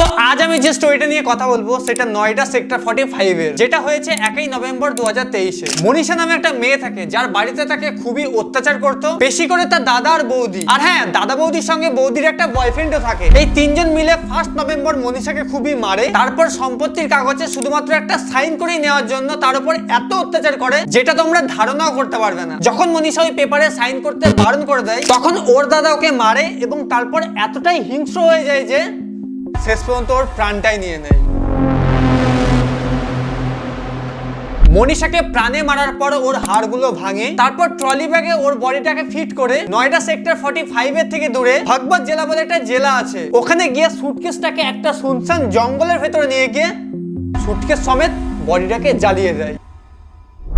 So আজ আমি যে স্টোরিটা নিয়ে কথা বলব, সেটা নয়ডা সেক্টর ফর্টি ফাইভ এর। যেটা হয়েছে একই নভেম্বর দু হাজার তেইশে। মনীষা নামে একটা মেয়ে থাকে, যার বাড়িতে তাকে খুবই অত্যাচার করতো, বেশি করে তার দাদা আর বৌদি। আর হ্যাঁ দাদা বৌদির সঙ্গে বৌদির একটা বয়ফ্রেন্ডও থাকে। এই তিনজন মিলে ফার্স্ট নভেম্বর মনীষাকে খুবই মারে। তারপর সম্পত্তির কাগজে শুধুমাত্র একটা সাইন করেই নেওয়ার জন্য তার উপর এত অত্যাচার করে, যেটা তোমরা ধারণাও করতে পারবে না। যখন মনীষা ওই পেপারে সাইন করতে বারণ করে দেয়, তখন ওর দাদা ওকে মারে এবং তারপর এতটাই হিংস্র হয়ে যায় যে শেষ পর্যন্ত ওর প্রাণটাই নিয়ে নেয়। মনীষাকে প্রাণে মারার পর ওর হাড়গুলো ভাঙে। তারপর ট্রলি ব্যাগে ওর বডিটাকে ফিট করে নয়ডা সেক্টর ফর্টি ফাইভ এর থেকে দূরে ভগবত জেলা বলে একটা জেলা আছে। ওখানে গিয়ে সুটকেসটাকে একটা শুনশান জঙ্গলের ভেতরে নিয়ে গিয়ে সুটকেস সমেত বডিটাকে জ্বালিয়ে দেয়।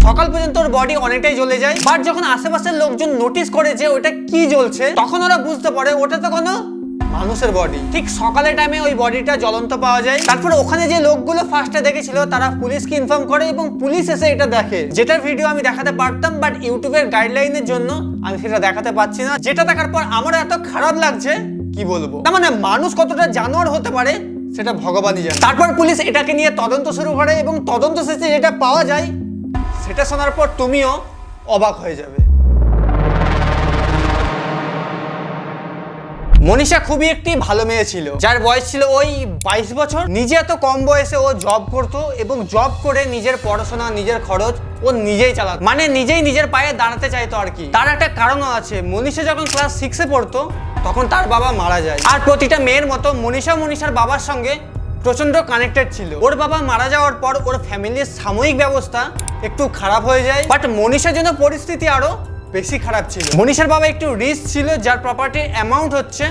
সকাল পর্যন্ত ওর বডি অনেকটাই জ্বলে যায়। বাট যখন আশেপাশের লোকজন নোটিস করে যে ওটা কি জ্বলছে, তখন ওরা বুঝতে পারে ওটা তো কোনো মানুষের বডি ঠিক সকালের টাইমে ওই বডিটা জ্বলন্ত পাওয়া যায়। তারপর ওখানে যে লোকগুলো ফার্স্টে দেখেছিল, তারা পুলিশকে ইনফর্ম করে এবং পুলিশ এসে এটা দেখে। যেটার ভিডিও আমি দেখাতে পারতাম বাট ইউটিউবের গাইডলাইনের জন্য আমি সেটা দেখাতে পাচ্ছি না। যেটা দেখার পর আমার এত খারাপ লাগছে, কি বলব? না মানে মানুষ কতটা জানোয়ার হতে পারে, সেটা ভগবানই জানে। তারপর পুলিশ এটাকে নিয়ে তদন্ত শুরু করে এবং তদন্ত শেষে যেটা পাওয়া যায়, সেটা শোনার পর তুমিও অবাক হয়ে যাবে। মনীষা খুবই একটি ভালো মেয়ে ছিল। যার বয়স ছিল ওই বাইশ বছর। নিজে এত কম বয়সে ও জব করতো এবং জব করে নিজের পড়াশোনা, নিজের খরচ ও নিজেই চালাতো। মানে নিজেই নিজের পায়ে দাঁড়াতে চাইতো আর কি। তার একটা কারণও আছে। মনীষা যখন ক্লাস সিক্সে পড়তো, তখন তার বাবা মারা যায়। আর প্রতিটা মেয়ের মতো মনীষা মনীষার বাবার সঙ্গে প্রচণ্ড কানেক্টেড ছিল। ওর বাবা মারা যাওয়ার পর ওর ফ্যামিলির সাময়িক ব্যবস্থা একটু খারাপ হয়ে যায়। বাট মনীষার জন্য পরিস্থিতি আরও বেশি খারাপ ছিল। মনীষের বাবা একটু রিস্ক ছিল, যার প্রপার্টির অ্যামাউন্ট হচ্ছে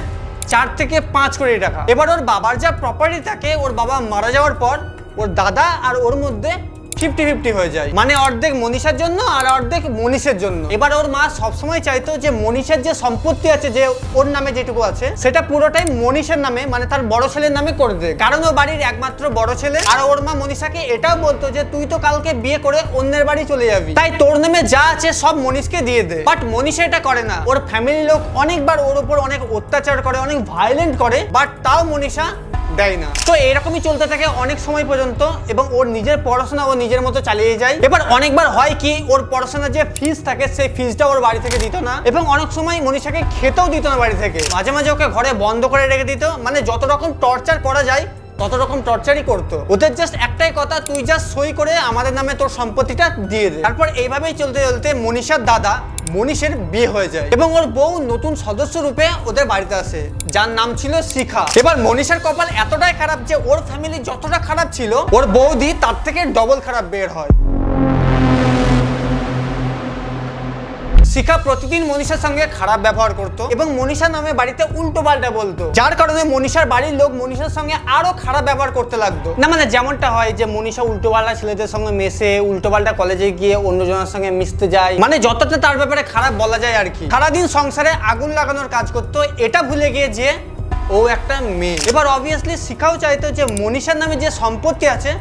চার থেকে পাঁচ কোটি টাকা। এবার ওর বাবার যা প্রপার্টি থাকে, ওর বাবা মারা যাওয়ার পর ওর দাদা আর ওর মধ্যে ফিফটি ফিফটি হয়ে যায়। মানে অর্ধেক মনীষার জন্য আর অর্ধেক মনীষের জন্য। এবার ওর মা সবসময় চাইতো যে মনীষের যে সম্পত্তি আছে, যে ওর নামে যেটুকু আছে, সেটা পুরোটাই মনীষের নামে মানে তার বড় ছেলের নামে করে দে কারণ ও বাড়ির একমাত্র বড় ছেলে। আর ওর মা মনীষাকে এটাও বলতো যে, তুই তো কালকে বিয়ে করে অন্যের বাড়ি চলে যাবি। তাই তোর নামে যা আছে সব মনীষকে দিয়ে দে। বাট মনীষা এটা করে না। ওর ফ্যামিলির লোক অনেকবার ওর উপর অনেক অত্যাচার করে, অনেক ভায়োলেন্ট করে। বাট তাও মনীষা দেয় না। তো এরকমই চলতে থাকে অনেক সময় পর্যন্ত এবং ওর নিজের পড়াশোনা ও নিজের মতো চালিয়ে যায়। এবার অনেকবার হয় কি, ওর পড়াশোনার যে ফিজ থাকে, সেই ফিজটা ওর বাড়ি থেকে দিত না এবং অনেক সময় মনীষাকে খেতেও দিত না বাড়ি থেকে। মাঝে মাঝে ওকে ঘরে বন্ধ করে রেখে দিত। মানে যত রকম টর্চার করা যায় তত রকম টর্চারই করতো। ওদের জাস্ট একটাই কথা, তুই জাস্ট সই করে আমাদের নামে তোর সম্পত্তিটা দিয়ে দে। তারপর এইভাবেই চলতে চলতে মনীষার দাদা মনীষের বিয়ে হয়ে যায় এবং ওর বউ নতুন সদস্য রূপে ওদের বাড়িতে আসে, যার নাম ছিল শিখা। এবার মনীষার কপাল এতটাই খারাপ যে ওর ফ্যামিলি যতটা খারাপ ছিল, ওর বৌদি তার থেকে ডবল খারাপ বের হয়। শিখা প্রতিদিন মনীষার সঙ্গে খারাপ ব্যবহার করত এবং মনীষা নামে বাড়িতে উল্টো পাল্টা বলতো। যার কারণে মনীষার বাড়ির লোক মনীষার সঙ্গে আরও খারাপ ব্যবহার করতে লাগতো। না মানে যেমনটা হয় যে মনীষা উল্টো পাল্টা ছেলেদের সঙ্গে মেশে, উল্টো পাল্টা কলেজে গিয়ে অন্যজনের সঙ্গে মিশতে যায়। মানে যতটা তার ব্যাপারে খারাপ বলা যায় আর কি। সারাদিন সংসারে আগুন লাগানোর কাজ করতো। এটা ভুলে গিয়ে যে ও একটা মেয়ে। এবার অবভিয়াসলি শিখাও চাইতো যে মনীষার নামে যে সম্পত্তি আছে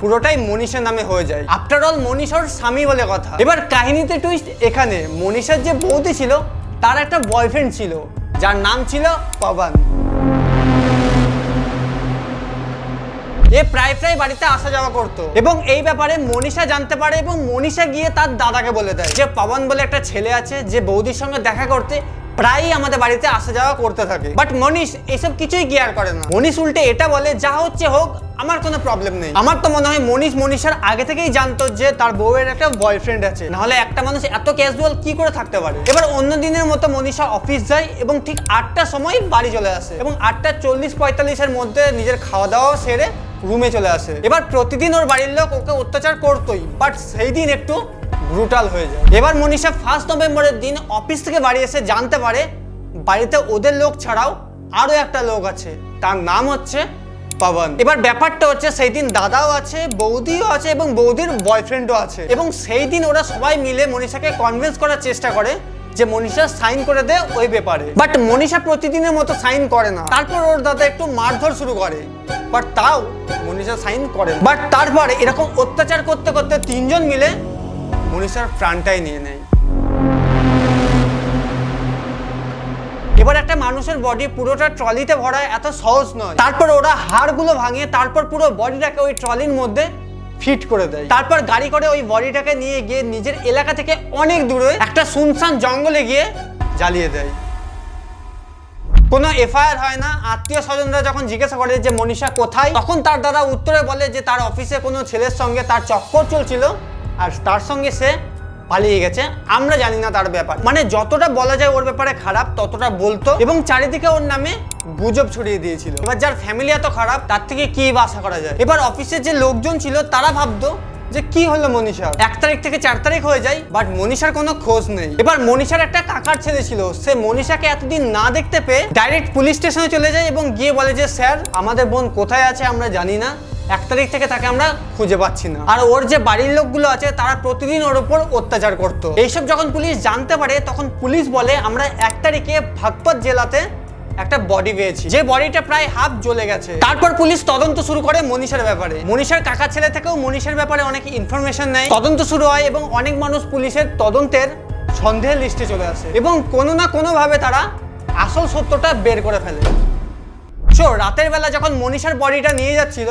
পুরোটাই মনীষার নামে হয়ে যায়। আফটার অল মনীষার স্বামী বলে কথা। এবার কাহিনীতে টুইস্ট এখানে। মনীষার যে বৌদি ছিল, তার একটা বয়ফ্রেন্ড ছিল, যার নাম ছিল পবন। এ প্রায় প্রায় বাড়িতে আসা যাওয়া করতো। এবং এই ব্যাপারে মনীষা জানতে পারে এবং মনীষা গিয়ে তার দাদাকে বলে দেয়। যে পবন বলে একটা ছেলে আছে, যে বৌদির সঙ্গে দেখা করতে প্রায়ই আমাদের বাড়িতে আসা যাওয়া করতে থাকে। বাট মনীষ এসব কিছুই কেয়ার করে না। মনীষ উল্টে এটা বলে, যা হচ্ছে হোক, আমার কোনো প্রবলেম নেই। আমার তো মনে হয় মনীষ মনীষার আগে থেকেই জানতো যে তার বউয়ের একটা বয়ফ্রেন্ড আছে। নাহলে একটা মানুষ এত ক্যাজুয়াল কি করে থাকতে পারে? এবার অন্য দিনের মতো মনীষা অফিস যায় এবং ঠিক আটটার সময় বাড়ি চলে আসে এবং আটটা চল্লিশ পঁয়তাল্লিশের মধ্যে নিজের খাওয়া দাওয়া সেরে রুমে চলে আসে। এবার প্রতিদিন ওর বাড়ির লোক ওকে অত্যাচার করতোই। বাট সেই দিন একটু ব্রুটাল হয়ে যায়। এবার মনীষা ফার্স্ট নভেম্বরের দিন অফিস থেকে বাড়ি এসে জানতে পারে বাড়িতে ওদের লোক ছাড়াও আরও একটা লোক আছে। তার নাম হচ্ছে পবন। এবার ব্যাপারটা হচ্ছে সেই দিন দাদাও আছে, বৌদিও আছে এবং বৌদির বয়ফ্রেন্ডও আছে। এবং সেই দিন ওরা সবাই মিলে মনীষাকে কনভিন্স করার চেষ্টা করে যে মনীষা সাইন করে দেয় ওই ব্যাপারে। বাট মনীষা প্রতিদিনের মতো সাইন করে না। তারপর ওর দাদা একটু মারধর শুরু করে। বাট তাও মনীষা সাইন করে বাট তারপরে এরকম অত্যাচার করতে করতে তিনজন মিলে মনীষার প্রাণটাই নিয়ে নেয়। এবার একটা মানুষের বডি পুরোটা ট্রলিতে ভরা, এত সহজ নয়। তারপর ওরা হাড়গুলো ভাঙিয়ে, তারপর পুরো বডিটাকে ওই ট্রলির মধ্যে ফিট করে দেয়। তারপর গাড়ি করে ওই বডিটাকে নিয়ে গিয়ে নিজের এলাকা থেকে অনেক দূরে একটা শুনশান জঙ্গলে গিয়ে জ্বালিয়ে দেয়। কোনো এফআইআর হয় না। আত্মীয় স্বজনরা যখন জিজ্ঞাসা করে যে, মনীষা কোথায়? তখন তার দাদা উত্তরে বলে যে, তার অফিসে কোনো ছেলের সঙ্গে তার চক্কর চলছিল। আর তার সঙ্গে সে পালিয়ে গেছে। আমরা জানি না তার ব্যাপার। মানে যতটা বলা যায় ওর ব্যাপারে খারাপ, ততটা বলতো। এবং চারিদিকে ওর নামে গুজব ছড়িয়ে দিয়েছিল। এবার যার ফ্যামিলি এত খারাপ, তার থেকে কি বা আশা করা যায়? এবার অফিসের যে লোকজন ছিল, তারা ভাবতো যে কি হলো মনীষা? এক তারিখ থেকে চার তারিখ হয়ে যায় বাট মনীষার কোনো খোঁজ নেই। এবার মনীষার একটা কাকার ছেলে ছিল। সে মনীষাকে এতদিন না দেখতে পেয়ে ডাইরেক্ট পুলিশ স্টেশনে চলে যায় এবং গিয়ে বলে যে, স্যার, আমাদের বোন কোথায় আছে আমরা জানি না। এক তারিখ থেকে তাকে আমরা খুঁজে পাচ্ছি না। আর ওর যে বাড়ির লোকগুলো আছে, তারা প্রতিদিন ওর উপর অত্যাচার করতো। এইসব যখন পুলিশ জানতে পারে, তখন পুলিশ বলে, আমরা এক তারিখে ভাগপত জেলাতে একটা বডি পেয়েছি। যে বডিটা প্রায় হাফ জ্বলে গেছে। তারপর পুলিশ তদন্ত শুরু করে মনীষার ব্যাপারে। মনীষার কাকা ছেলে থেকেও মনীষার ব্যাপারে অনেক ইনফরমেশন নেয়। তদন্ত শুরু হয় এবং অনেক মানুষ পুলিশের তদন্তের সন্দেহের লিস্টে চলে আসে। এবং কোনো না কোনো ভাবে তারা আসল সত্যটা বের করে ফেলে। সো রাতের বেলা যখন মনীষার বডিটা নিয়ে যাচ্ছিল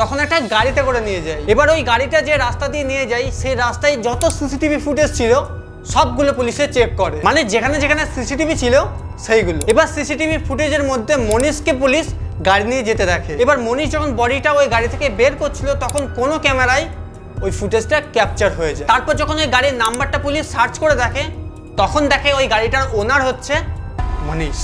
তখন একটা গাড়িতে করে নিয়ে যায় এবার ওই গাড়িটা যে রাস্তা দিয়ে নিয়ে যায় সেই রাস্তায় যত সিসিটিভি ফুটেজ ছিল, সবগুলো পুলিশে চেক করে। মানে যেখানে যেখানে সিসিটিভি ছিল, সেইগুলো। এবার সিসিটিভি ফুটেজের মধ্যে মনীষকে পুলিশ গাড়ি নিয়ে যেতে দেখে। এবার মনীষ যখন বডিটা ওই গাড়ি থেকে বের করছিল, তখন কোনো ক্যামেরায় ওই ফুটেজটা ক্যাপচার হয়ে যায়। তারপর যখন ওই গাড়ির নাম্বারটা পুলিশ সার্চ করে দেখে, তখন দেখে ওই গাড়িটার ওনার হচ্ছে মনীষ।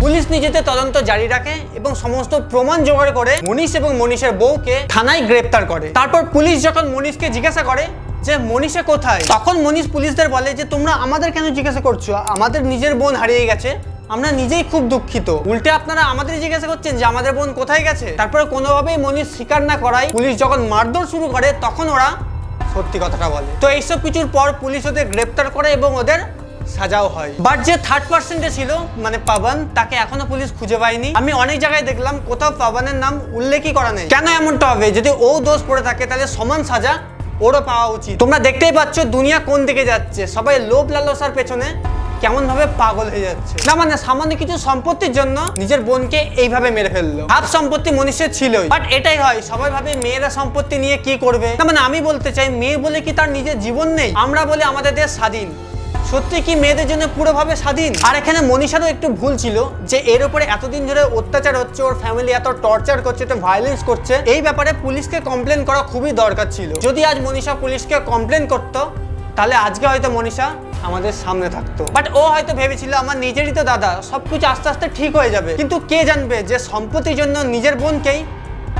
পুলিশ নিজেদের তদন্ত জারি রাখে এবং সমস্ত প্রমাণ জোগাড় করে মনীষ এবং মনীষের বউকে থানায় গ্রেপ্তার করে। তারপর পুলিশ যখন মনীষকে জিজ্ঞাসা করে যে, মনীষা কোথায়? তখন মনীষ পুলিশদের বলে যে, তোমরা আমাদের কেন জিজ্ঞাসা করছ? আমাদের নিজের বোন হারিয়ে গেছে। আমরা নিজেই খুব দুঃখিত। উল্টে আপনারা আমাদের জিজ্ঞাসা করছেন যে, আমাদের বোন কোথায় গেছে? তারপরে কোনোভাবেই মনীষ স্বীকার না করায় পুলিশ যখন মারধর শুরু করে, তখন ওরা সত্যি কথাটা বলে। তো এইসব কিছুর পর পুলিশ ওদের গ্রেপ্তার করে এবং ওদের সাজাও হয়। বাট যে থার্ড পার্সেন্টে ছিল মানে পাবন, তাকে এখনও পুলিশ খুঁজে পায়নি। আমি অনেক জায়গায় দেখলাম, কোথাও পাবানের নাম উল্লেখই করা নেই। কেন এমনটা হবে? যদি ও দোষ পড়ে থাকে, তাহলে সমান সাজা ওরও পাওয়া উচিত। তোমরা দেখতেই পাচ্ছ, দুনিয়া কোন দিকে যাচ্ছে। সবাই লোভ লালসার পেছনে কেমন ভাবে পাগল হয়ে যাচ্ছে। না মানে সামান্য কিছু সম্পত্তির জন্য নিজের বোনকে এইভাবে মেরে ফেলল। হাফ সম্পত্তি মনীষের ছিলই। বাট এটাই হয়, সবাই ভাবে মেয়েরা সম্পত্তি নিয়ে কি করবে। না মানে আমি বলতে চাই, মেয়ে বলে কি তার নিজের জীবন নেই? আমরা বলে আমাদের দেশ স্বাধীন। সত্যি কি মেয়েদের জন্য পুরোভাবে স্বাধীন? আর এখানে মনীষারও একটু ভুল ছিল যে এর উপরে এতদিন ধরে অত্যাচার হচ্ছে, ওর ফ্যামিলি এত টর্চার করছে, এত ভায়োলেন্স করছে, এই ব্যাপারে পুলিশকে কমপ্লেন করা খুবই দরকার ছিল। যদি আজ মনীষা পুলিশকে কমপ্লেন করতো, তাহলে আজকে হয়তো মনীষা আমাদের সামনে থাকতো। বাট ও হয়তো ভেবেছিল, আমার নিজেরই তো দাদা, সবকিছু আস্তে আস্তে ঠিক হয়ে যাবে। কিন্তু কে জানবে যে সম্পত্তির জন্য নিজের বোনকেই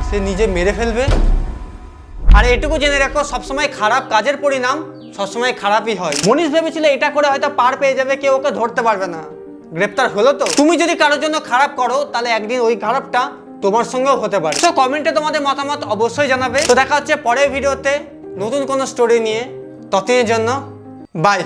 সে নিজে মেরে ফেলবে? আর এটুকু জেনে রাখো, সবসময় খারাপ কাজের পরিণাম সবসময় খারাপই হয়। মনীষ ভেবেছিল এটা করে হয়তো পার পেয়ে যাবে কেউ ওকে ধরতে পারবে না। গ্রেপ্তার হলো তো? তুমি যদি কারোর জন্য খারাপ করো তাহলে একদিন ওই খারাপটা তোমার সঙ্গেও হতে পারে। তো কমেন্টে তোমাদের মতামত অবশ্যই জানাবে। তো দেখা হচ্ছে পরের ভিডিওতে নতুন কোনো স্টোরি নিয়ে। ততদিনের জন্য বাই